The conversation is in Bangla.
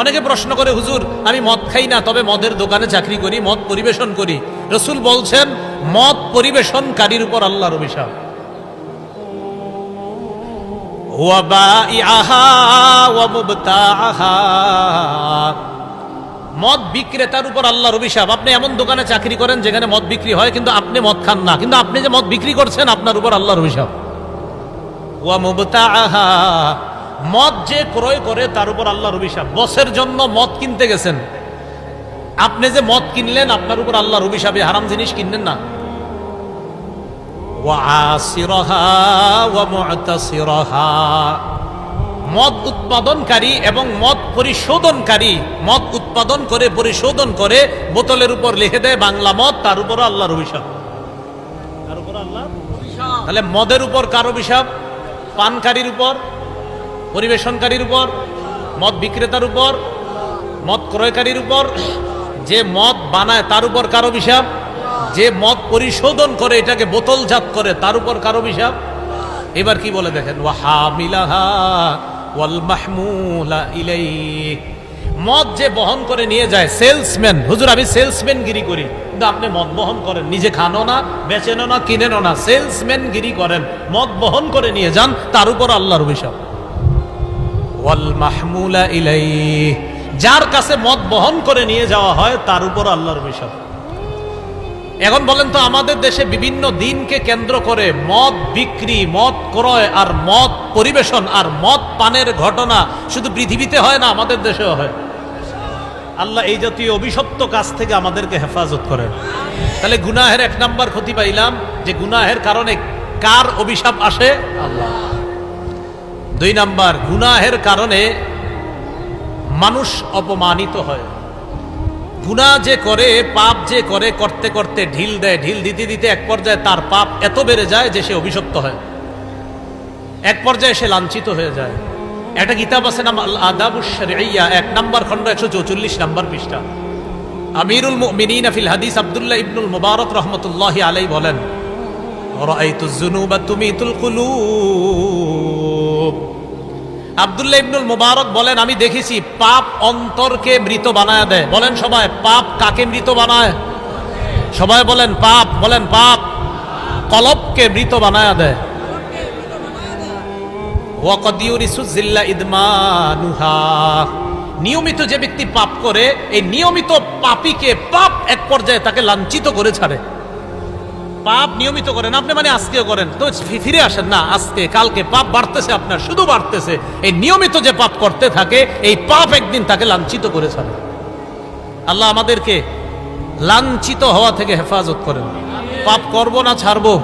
অনেকে প্রশ্ন করে, হুজুর, আমি মদ খাই না, তবে মদের দোকানে চাকরি করি, মদ পরিবেশন করি। রসুল বলছেন, মদ পরিবেশনকারীর উপর আল্লাহর অভিশাপ। মদ বিক্রেতার উপর আল্লাহর অভিশাপ। আপনি এমন দোকানে চাকরি করেন যেখানে মদ বিক্রি হয়, কিন্তু আপনি মদ খান না। কিন্তু আপনি যে মদ বিক্রি করছেন, আপনার উপর আল্লাহর অভিশাপ। ওয়া মুবতাআহা। মদ যে ক্রয় করে, তার উপর আল্লাহর অভিশাপ। বসের জন্য মদ কিনতে গেছেন। আপনি যে মদ কিনলেন, আপনার উপর আল্লাহর অভিশাপে হারাম জিনিস কিনলেন না? মদ উৎপাদনকারী এবং মদ পরিশোধনকারী, মদ উৎপাদন করে, পরিশোধন করে, বোতলের উপর লিখে দেয় বাংলা মদ, তার উপর আল্লাহর অভিশাপ। তার উপর আল্লাহ তাহলে মদের উপর কার অভিশাপ? পানকারীর উপর? পরিবেশনকারীর উপর, মদ বিক্রেতার উপর, মদ ক্রয়কারীর উপর, যে মদ বানায় তার উপর কারও অভিশাপ? যে মদ পরিশোধন করে এটাকে বোতলজাত করে তার উপর কারও অভিশাপ? এবার কি বলে দেখেন? মদ যে বহন করে নিয়ে যায়, সেলসম্যান, হুজুর আমি সেলসম্যান গিরি করি, কিন্তু আপনি মদ বহন করেন, নিজে খানো না বেচেনো না, কিনেনও না সেলসম্যান গিরি করেন। মদ বহন করে নিয়ে যান, তার উপর আল্লাহর অভিশাপ। ওয়াল মাহমুলা ইলাইহি, যার কাছে মদ বহন করে নিয়ে যাওয়া হয়, তার উপর আল্লাহর অভিশাপ এখন বলেন তো, আমাদের দেশে বিভিন্ন দিনকে কেন্দ্র করে মদ বিক্রি, মদ ক্রয় আর মদ পরিবেশন আর মদ পানের ঘটনা শুধু পৃথিবীতে হয় না, আমাদের দেশেও হয়। আল্লাহ এই জাতীয় অভিশপ্ত কাজ থেকে আমাদেরকে হেফাজত করেন। তাহলে গুনাহের এক নাম্বার ক্ষতি পাইলাম, যে গুনাহের কারণে কার অভিশাপ আসে? আল্লাহ। দুই নাম্বার, গুনাহের কারণে মানুষ অপমানিত হয়। গুণা যে করে, পাপ যে করে, করতে করতে ঢিল দেয়, ঢিল দিতে দিতে এক পর্যায়ে তার পাপ এত বেড়ে যায় যে সে অভিশপ্ত হয়। এক পর্যায়ে সে লাঞ্ছিত হয়ে যায়। একটা কিতাব আছে নাম আল আদাবুশরিয়া এক নাম্বার খণ্ড একশো চৌচল্লিশ নাম্বার পৃষ্ঠা। আমিরুল মুমিনিন ফিল হাদিস আব্দুল্লাহ ইবনুল মুবারক রহমতুল্লাহ আলাই বলেন রাআইতু যুনুবা তুমিতুল কুলুব। আব্দুল্লাহ ইবনুল মুবারক বলেন, আমি দেখেছি পাপ অন্তরকে মৃত বানায় দেয়। বলেন সবাই, পাপ কাকে মৃত বানায়? সবাই বলেন, পাপ। বলেন, পাপ কলবকে মৃত বানায় দেয়। নিয়মিত যে ব্যক্তি পাপ করে, এই নিয়মিত পাপীকে পাপ এক পর্যায়ে তাকে লাঞ্ছিত করে ছাড়ে। পাপ নিয়মিত করেন। আপনি মানে আজকেও করেন। তো ফিরে আসেন। না, আজকে, কালকে পাপ বাড়তেছে আপনার, শুধু বাড়তেছে। এই নিয়মিত যে পাপ করতে থাকে, এই পাপ একদিন তাকে লাঞ্ছিত করে ছাড়ে। আল্লাহ আমাদেরকে লাঞ্ছিত হওয়া থেকে হেফাজত করেন। পাপ করব না, ছাড়বো।